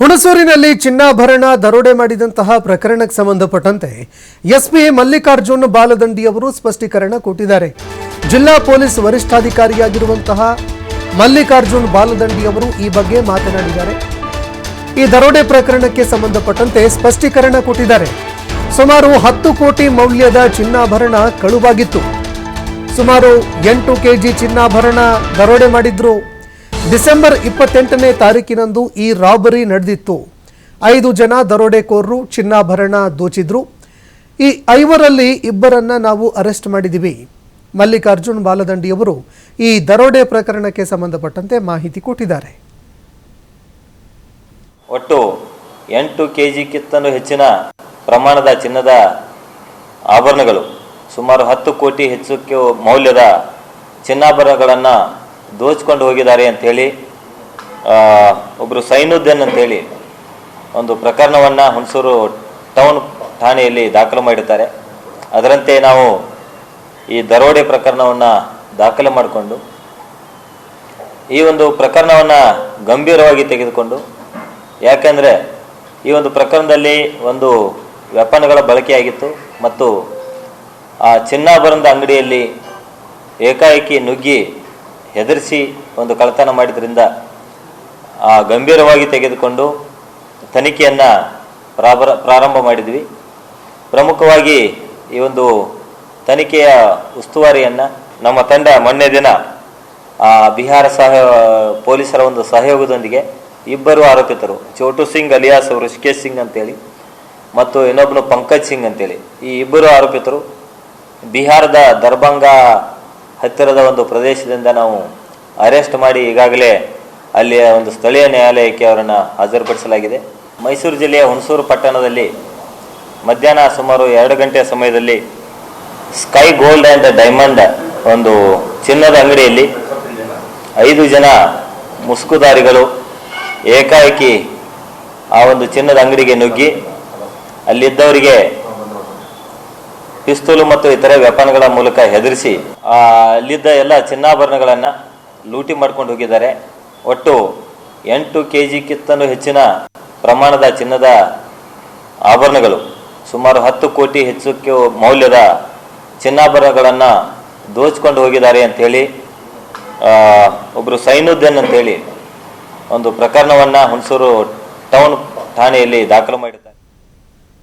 ಹುಣಸೂರಿನಲ್ಲಿ ಚಿನ್ನಾಭರಣ, ದರೋಡೆ ಮಾಡಿದಂತಹ ಪ್ರಕರಣಕ್ಕೆ ಸಂಬಂಧಪಟ್ಟಂತೆ ಎಸ್ಪಿ ಮಲ್ಲಿಕಾರ್ಜುನ್ ಬಾಲದಂಡಿಯವರು ಸ್ಪಷ್ಟೀಕರಣ ಕೊಟ್ಟಿದ್ದಾರೆ. ಜಿಲ್ಲಾ ಪೊಲೀಸ್ ವರಿಷ್ಠಾಧಿಕಾರಿಯಾಗಿರುವಂತಹ ಮಲ್ಲಿಕಾರ್ಜುನ್ ಬಾಲದಂಡಿಯವರು ಈ ಬಗ್ಗೆ ಮಾತನಾಡಿದ್ದಾರೆ. ಈ ದರೋಡೆ ಪ್ರಕರಣಕ್ಕೆ ಸಂಬಂಧಪಟ್ಟಂತೆ ಸ್ಪಷ್ಟೀಕರಣ ಕೊಟ್ಟಿದ್ದಾರೆ. ಸುಮಾರು ಹತ್ತು ಕೋಟಿ ಮೌಲ್ಯದ ಚಿನ್ನಾಭರಣ ಕಳುವಾಗಿತ್ತು. ಸುಮಾರು ಎಂಟು ಕೆಜಿ ಚಿನ್ನಾಭರಣ ದರೋಡೆ ಮಾಡಿದ್ರು. ಡಿಸೆಂಬರ್ ಇಪ್ಪತ್ತೆಂಟನೇ ತಾರೀಕಿನಂದು ಈ ರಾಬರಿ ನಡೆದಿತ್ತು. ಐದು ಜನ ದರೋಡೆಕೋರರು ಚಿನ್ನಾಭರಣ ದೋಚಿದ್ರು. ಈ ಐವರಲ್ಲಿ ಇಬ್ಬರನ್ನ ನಾವು ಅರೆಸ್ಟ್ ಮಾಡಿದ್ದೀವಿ. ಮಲ್ಲಿಕಾರ್ಜುನ್ ಬಾಲದಂಡಿಯವರು ಈ ದರೋಡೆ ಪ್ರಕರಣಕ್ಕೆ ಸಂಬಂಧಪಟ್ಟಂತೆ ಮಾಹಿತಿ ಕೊಟ್ಟಿದ್ದಾರೆ. ಒಟ್ಟು ಎಂಟು ಕೆ ಜಿಗಿಂತಲೂ ಹೆಚ್ಚಿನ ಪ್ರಮಾಣದ ಚಿನ್ನದ ಆಭರಣಗಳು, ಸುಮಾರು ಹತ್ತು ಕೋಟಿ ಹೆಚ್ಚು ಮೌಲ್ಯದ ಚಿನ್ನಾಭರಣಗಳನ್ನು ದೋಚ್ಕೊಂಡು ಹೋಗಿದ್ದಾರೆ ಅಂಥೇಳಿ ಒಬ್ಬರು ಅಂತ ಅಂತೇಳಿ ಒಂದು ಪ್ರಕರಣವನ್ನು ಹುಣಸೂರು ಟೌನ್ ಠಾಣೆಯಲ್ಲಿ ದಾಖಲು ಮಾಡಿರ್ತಾರೆ ಅದರಂತೆ ನಾವು ಈ ದರೋಡೆ ಪ್ರಕರಣವನ್ನು ದಾಖಲೆ ಮಾಡಿಕೊಂಡು, ಈ ಒಂದು ಪ್ರಕರಣವನ್ನು ಗಂಭೀರವಾಗಿ ತೆಗೆದುಕೊಂಡು, ಯಾಕೆಂದರೆ ಈ ಒಂದು ಪ್ರಕರಣದಲ್ಲಿ ಒಂದು ವ್ಯಾಪನಗಳ ಬಳಕೆಯಾಗಿತ್ತು ಮತ್ತು ಆ ಚಿನ್ನಾಭರಣದ ಅಂಗಡಿಯಲ್ಲಿ ಏಕಾಏಕಿ ನುಗ್ಗಿ ಹೆದರಿಸಿ ಒಂದು ಕಳತನ ಮಾಡಿದ್ರಿಂದ ಆ ಗಂಭೀರವಾಗಿ ತೆಗೆದುಕೊಂಡು ತನಿಖೆಯನ್ನು ಪ್ರಾಬರ, ಪ್ರಾರಂಭ ಮಾಡಿದ್ವಿ. ಪ್ರಮುಖವಾಗಿ ಈ ಒಂದು ತನಿಖೆಯ ಉಸ್ತುವಾರಿಯನ್ನು ನಮ್ಮ ತಂಡ ಮೊನ್ನೆ ದಿನ ಬಿಹಾರ ಸಹ, ಪೊಲೀಸರ ಒಂದು ಸಹಯೋಗದೊಂದಿಗೆ ಇಬ್ಬರು ಆರೋಪಿತರು, ಚೋಟು ಸಿಂಗ್ ಅಲಿಯಾಸ್ ಋಷಿಕೇಶ್ ಸಿಂಗ್ ಅಂತೇಳಿ ಮತ್ತು ಇನ್ನೊಬ್ಬನು ಪಂಕಜ್ ಸಿಂಗ್ ಅಂತೇಳಿ. ಈ ಇಬ್ಬರು ಆರೋಪಿತರು ಬಿಹಾರದ ದರ್ಭಂಗ ಹತ್ತಿರದ ಒಂದು ಪ್ರದೇಶದಿಂದ ನಾವು ಅರೆಸ್ಟ್ ಮಾಡಿ ಈಗಾಗಲೇ ಅಲ್ಲಿಯ ಒಂದು ಸ್ಥಳೀಯ ನ್ಯಾಯಾಲಯಕ್ಕೆ ಅವರನ್ನು ಹಾಜರುಪಡಿಸಲಾಗಿದೆ. ಮೈಸೂರು ಜಿಲ್ಲೆಯ ಹುಣಸೂರು ಪಟ್ಟಣದಲ್ಲಿ ಮಧ್ಯಾಹ್ನ ಸುಮಾರು ಎರಡು ಗಂಟೆಯ ಸಮಯದಲ್ಲಿ ಸ್ಕೈ ಗೋಲ್ಡ್ ಆ್ಯಂಡ್ ಡೈಮಂಡ್ ಒಂದು ಚಿನ್ನದ ಅಂಗಡಿಯಲ್ಲಿ ಐದು ಜನ ಮುಸುಕುದಾರಿಗಳು ಏಕಾಏಕಿ ಆ ಒಂದು ಚಿನ್ನದ ಅಂಗಡಿಗೆ ನುಗ್ಗಿ ಅಲ್ಲಿದ್ದವರಿಗೆ ಪಿಸ್ತೂಲು ಮತ್ತು ಇತರೆ ವೆಪನ್ಗಳ ಮೂಲಕ ಹೆದರಿಸಿ ಅಲ್ಲಿದ್ದ ಎಲ್ಲ ಚಿನ್ನಾಭರಣಗಳನ್ನು ಲೂಟಿ ಮಾಡ್ಕೊಂಡು ಹೋಗಿದ್ದಾರೆ. ಒಟ್ಟು ಎಂಟು ಕೆ ಜಿಗಿಂತಲೂ ಹೆಚ್ಚಿನ ಪ್ರಮಾಣದ ಚಿನ್ನದ ಆಭರಣಗಳು, ಸುಮಾರು ಹತ್ತು ಕೋಟಿ ಹೆಚ್ಚು ಮೌಲ್ಯದ ಚಿನ್ನಾಭರಣಗಳನ್ನು ದೋಚ್ಕೊಂಡು ಹೋಗಿದ್ದಾರೆ ಅಂಥೇಳಿ ಒಬ್ಬರು ಸೈನುದ್ದೀನ್ ಅಂತೇಳಿ ಒಂದು ಪ್ರಕರಣವನ್ನು ಹುಣಸೂರು ಟೌನ್ ಠಾಣೆಯಲ್ಲಿ ದಾಖಲು ಮಾಡಿ